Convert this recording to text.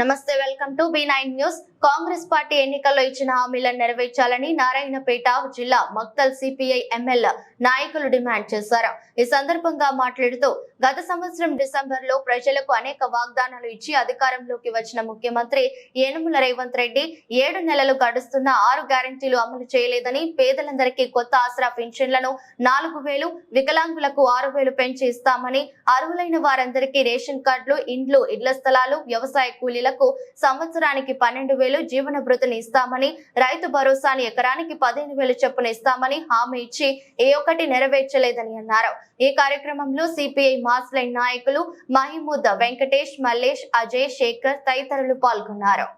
నమస్తే welcome to B nine news. Congress party ఎన్నికల్లో ఇచ్చిన హామీలను నెరవేర్చాలని నారాయణపేట జిల్లా మక్తల్ సిపిఐ ఎమ్మెల్యే నాయకులు డిమాండ్ చేశారు. ఈ సందర్భంగా మాట్లాడుతూ గత సంవత్సరం డిసెంబర్లో ప్రజలకు అనేక వాగ్దానాలు ఇచ్చి అధికారంలోకి వచ్చిన ముఖ్యమంత్రి ఏనుముల రేవంత్ రెడ్డి ఏడు నెలలు గడుస్తున్న ఆరు గ్యారంటీలు అమలు చేయలేదని పేదలందరికీ కొత్త ఆసరా పెన్షన్లను నాలుగు వేలు వికలాంగులకు ఆరు వేలు పెంచి ఇస్తామని అర్హులైన వారందరికీ రేషన్ కార్డులు ఇండ్లు ఇళ్ళ స్థలాలు వ్యవసాయ కూలీలకు సంవత్సరానికి పన్నెండు వేలు జీవన భృతిని ఇస్తామని రైతు భరోసాని ఎకరానికి పదిహేను వేలు చొప్పున ఇస్తామని హామీ ఇచ్చి ఏ ఒక్కటి నెరవేర్చలేదని అన్నారు. ఈ కార్యక్రమంలో సిపిఐ మాస్ లైన్ నాయకులు మహిమూద్ వెంకటేష్ మల్లేష్ అజయ్ శేఖర్ తదితరులు పాల్గొన్నారు.